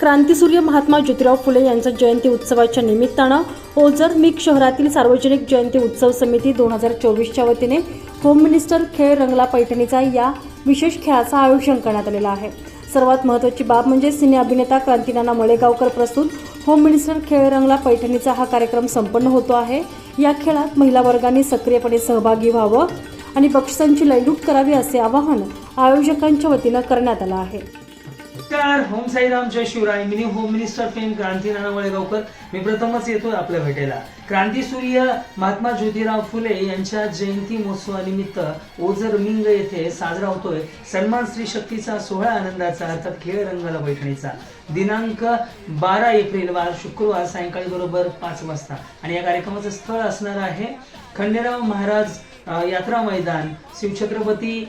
क्रांतीसूर्य महात्मा ज्योतिराव फुले यांच्या जयंती उत्सवाच्या निमित्तानं ओझर मिक शहरातील सार्वजनिक जयंती उत्सव समिती दोन हजार चोवीसच्या वतीने होम मिनिस्टर खेळ रंगला पैठणीचा या विशेष खेळाचं आयोजन करण्यात आलेलं आहे. सर्वात महत्त्वाची बाब म्हणजे सिने अभिनेता क्रांतीनाना मळेगावकर प्रस्तुत होम मिनिस्टर खेळ रंगला पैठणीचा हा कार्यक्रम संपन्न होतो आहे. या खेळात महिला वर्गाने सक्रियपणे सहभागी व्हावं आणि बक्षिसांची लयलूट करावी असे आवाहन आयोजकांच्या वतीनं करण्यात आलं आहे. नमस्कार. होम साईराम. जय Shivaray. Mini home minister fame Kranti Nana Valegaonkar मी प्रथमच येतोय आपल्या भेटेला. क्रांती सूर्य महात्मा ज्योतिराव फुले यांच्या जयंती महोत्सवानिमित्त ओझर मिंग येथे साजरा होतोय. सन्मान स्त्री शक्तीचा सोहळा आनंदाचा अर्थात खेळ रंगाला बैठणीचा. दिनांक बारा एप्रिल वार शुक्रवार सायंकाळी बरोबर पाच वाजता. आणि या कार्यक्रमाचं स्थळ असणार आहे खंडेराव महाराज यात्रा मैदान. शिवछत्रपती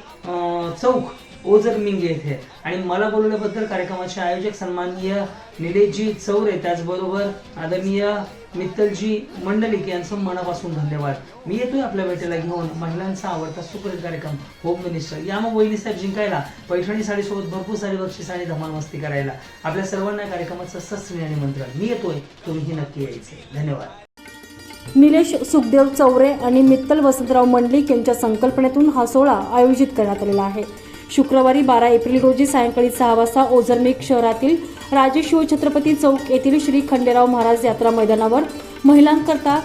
चौक. ओझर मिंग येथे आणि मला बोलवल्याबद्दल कार्यक्रमाचे आयोजक सन्माननीय निलेशजी चौरे त्याचबरोबर आदरणीय मित्तलजी मंडलिक यांचं मनापासून धन्यवाद. मी येतोय आपल्या भेटीला घेऊन महिलांचा आवडता सुपरित कार्यक्रम होम मिनिस्टर या मग वहिनी साहेब जिंकायला पैठणी साडीसोबत भरपूर सारी बक्षीस आणि धमाल मस्ती करायला. आपल्या सर्वांना या कार्यक्रमाचं सस्त्री आणि मंत्र मी येतोय तुम्हीही नक्की यायचे. धन्यवाद. निलेश सुखदेव चौरे आणि मित्तल वसंतराव मंडलिक यांच्या संकल्पनेतून हा सोहळा आयोजित करण्यात आलेला आहे. शुक्रवारी बारा एप्रिल रोजी सायंकाळी सहा वाजता ओझरमेक शहरातील राजे शिवछत्रपती चौक येथील श्री खंडेराव महाराज यात्रा मैदानावर महिलांकरता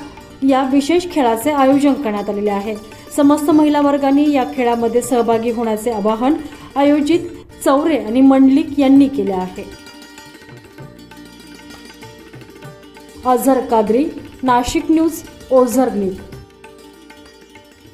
या विशेष खेळाचे आयोजन करण्यात आलेले आहे. समस्त महिला वर्गांनी या खेळामध्ये सहभागी होण्याचे आवाहन आयोजित चौरे आणि मंडलिक यांनी केले आहे. Azhar Qadri Nashik news Ozar news